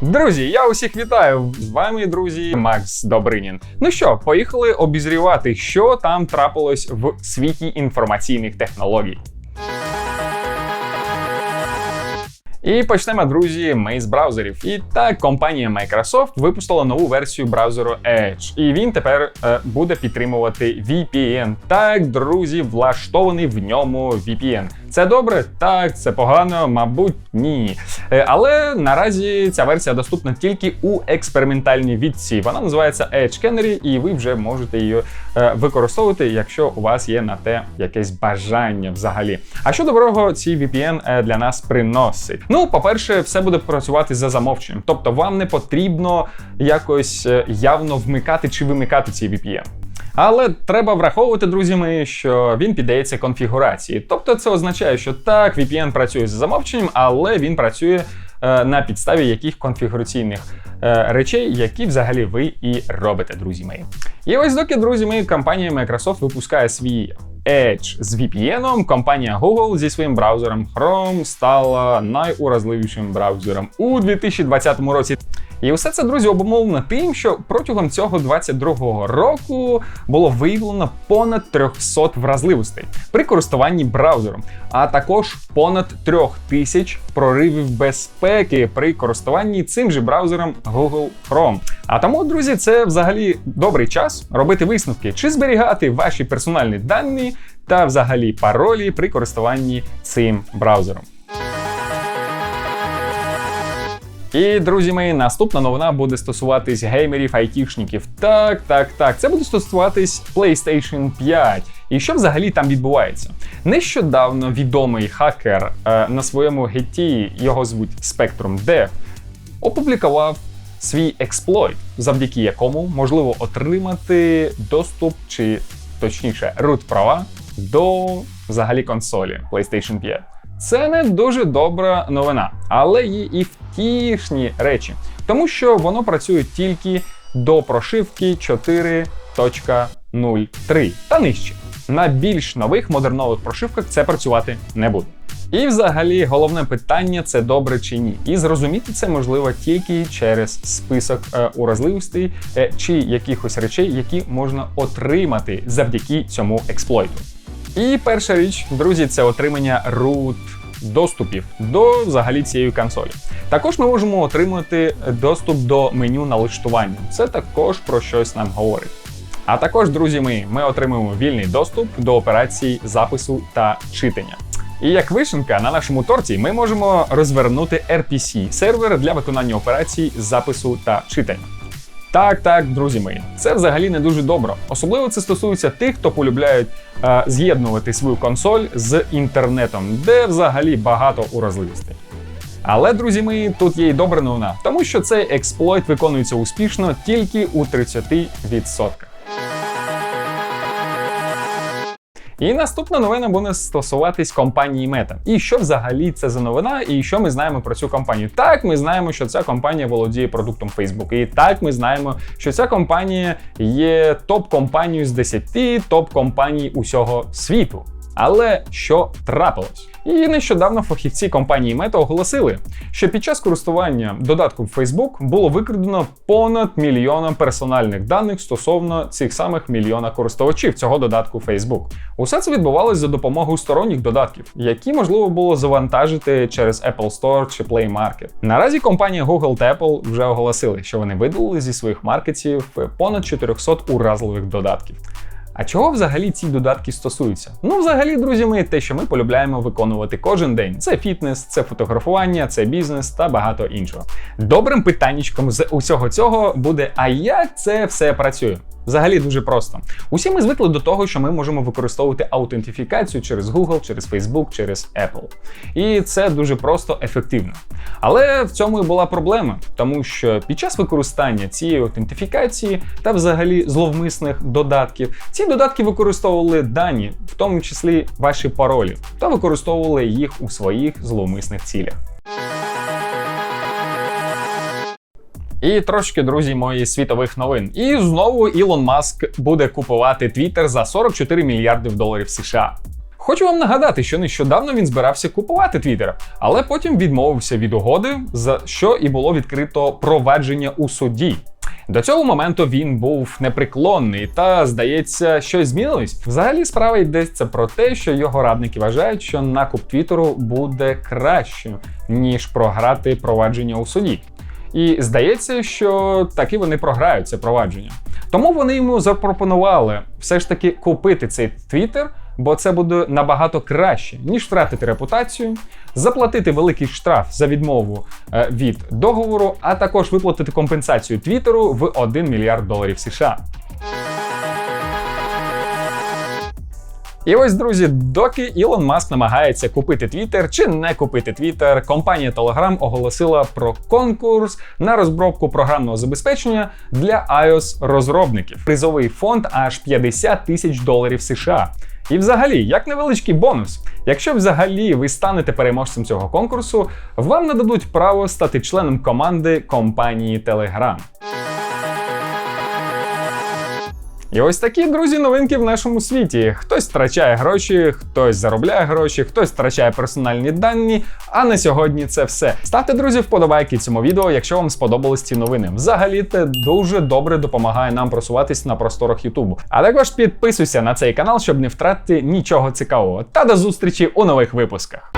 Друзі, я усіх вітаю! З вами, друзі, Макс Добринін. Ну що, поїхали обізрівати, що там трапилось в світі інформаційних технологій. І почнемо, друзі, ми з браузерів. І так, компанія Microsoft випустила нову версію браузеру Edge, і він тепер е, буде підтримувати VPN. Так, друзі, влаштований в ньому VPN. Це добре? Так, це погано, мабуть, ні. Е, але наразі ця версія доступна тільки у експериментальній відці. Вона називається Edge Canary, і ви вже можете її е, використовувати, якщо у вас є на те якесь бажання взагалі. А що доброго ці VPN е, для нас приносить? Ну, по-перше, все буде працювати за замовченням, тобто вам не потрібно якось явно вмикати чи вимикати ці VPN. Але треба враховувати, друзі мої, що він піддається конфігурації. Тобто це означає, що так, VPN працює за замовченням, але він працює е, на підставі яких конфігураційних е, речей, які взагалі ви і робите, друзі мої. І ось доки, друзі мої, компанія Microsoft випускає свій Edge з VPN, компанія Google зі своїм браузером Chrome стала найуразливішим браузером у 2020 році. І усе це, друзі, обумовлено тим, що протягом цього 22-го року було виявлено понад 300 вразливостей при користуванні браузером, а також понад 3000 проривів безпеки при користуванні цим же браузером Google Chrome. А тому, друзі, це взагалі добрий час робити висновки, чи зберігати ваші персональні дані та взагалі паролі при користуванні цим браузером. І, друзі мої, наступна новина буде стосуватись геймерів, айтішників. Так, так, так. Це буде стосуватись PlayStation 5. І що взагалі там відбувається? Нещодавно відомий хакер е, на своєму гетті, його звуть Spectrum Dev, опублікував свій експлойт, завдяки якому можливо отримати доступ, чи точніше, root права до взагалі консолі PlayStation 5. Це не дуже добра новина, але є і втішні речі, тому що воно працює тільки до прошивки 4.03 та нижче. На більш нових модернових прошивках це працювати не буде. І, взагалі, головне питання це добре чи ні. І зрозуміти це можливо тільки через список е, уразливостей е, чи якихось речей, які можна отримати завдяки цьому експлойту. І перша річ, друзі, це отримання root доступів до взагалі цієї консолі. Також ми можемо отримати доступ до меню налаштування. Це також про щось нам говорить. А також, друзі, ми, ми отримуємо вільний доступ до операцій запису та читання. І як вишенка на нашому торті ми можемо розвернути RPC сервер для виконання операцій запису та читання. Так, так, друзі мої, це взагалі не дуже добре. Особливо це стосується тих, хто полюбляють е, з'єднувати свою консоль з інтернетом, де взагалі багато уразливостей. Але, друзі мої, тут є й добра новина, тому що цей експлойт виконується успішно тільки у 30%. І наступна новина буде стосуватись компанії Meta. І що взагалі це за новина, і що ми знаємо про цю компанію? Так, ми знаємо, що ця компанія володіє продуктом Facebook. І так, ми знаємо, що ця компанія є топ-компанією з 10 топ-компаній усього світу. Але що трапилось? І нещодавно фахівці компанії Meta оголосили, що під час користування додатком Facebook було викрадено понад мільйона персональних даних стосовно цих самих мільйона користувачів цього додатку Facebook. Усе це відбувалося за допомогою сторонніх додатків, які можливо було завантажити через Apple Store чи Play Market. Наразі компанія Google та Apple вже оголосили, що вони видалили зі своїх маркетів понад 400 уразливих додатків. А чого взагалі ці додатки стосуються? Ну, взагалі, друзі, ми те, що ми полюбляємо виконувати кожен день: це фітнес, це фотографування, це бізнес та багато іншого. Добрим питаннячком з усього цього буде: а як це все працює? Взагалі дуже просто. Усі ми звикли до того, що ми можемо використовувати аутентифікацію через Google, через Facebook, через Apple. І це дуже просто ефективно. Але в цьому і була проблема, тому що під час використання цієї аутентифікації та взагалі зловмисних додатків, ці додатки використовували дані, в тому числі ваші паролі, та використовували їх у своїх зловмисних цілях. І трошки, друзі, мої світових новин. І знову Ілон Маск буде купувати Твіттер за 44 мільярдів доларів США. Хочу вам нагадати, що нещодавно він збирався купувати Twitter, але потім відмовився від угоди, за що і було відкрито провадження у суді. До цього моменту він був непреклонний, та здається, щось змінилось. Взагалі справа йдеться про те, що його радники вважають, що накуп Твіттеру буде кращим, ніж програти провадження у суді. І здається, що таки вони програють це провадження. Тому вони йому запропонували все ж таки купити цей твіттер, бо це буде набагато краще, ніж втратити репутацію, заплатити великий штраф за відмову е, від договору, а також виплатити компенсацію Твіттеру в 1 мільярд доларів США. І ось, друзі, доки Ілон Маск намагається купити Twitter чи не купити Twitter, компанія Telegram оголосила про конкурс на розробку програмного забезпечення для iOS розробників. Призовий фонд аж 50 тисяч доларів США. І взагалі, як невеличкий бонус, якщо взагалі ви станете переможцем цього конкурсу, вам нададуть право стати членом команди компанії Telegram. І ось такі друзі новинки в нашому світі. Хтось втрачає гроші, хтось заробляє гроші, хтось втрачає персональні дані. А на сьогодні це все. Ставте друзі вподобайки цьому відео, якщо вам сподобались ці новини. Взагалі це дуже добре допомагає нам просуватись на просторах Ютубу. А також підписуйся на цей канал, щоб не втратити нічого цікавого. Та до зустрічі у нових випусках.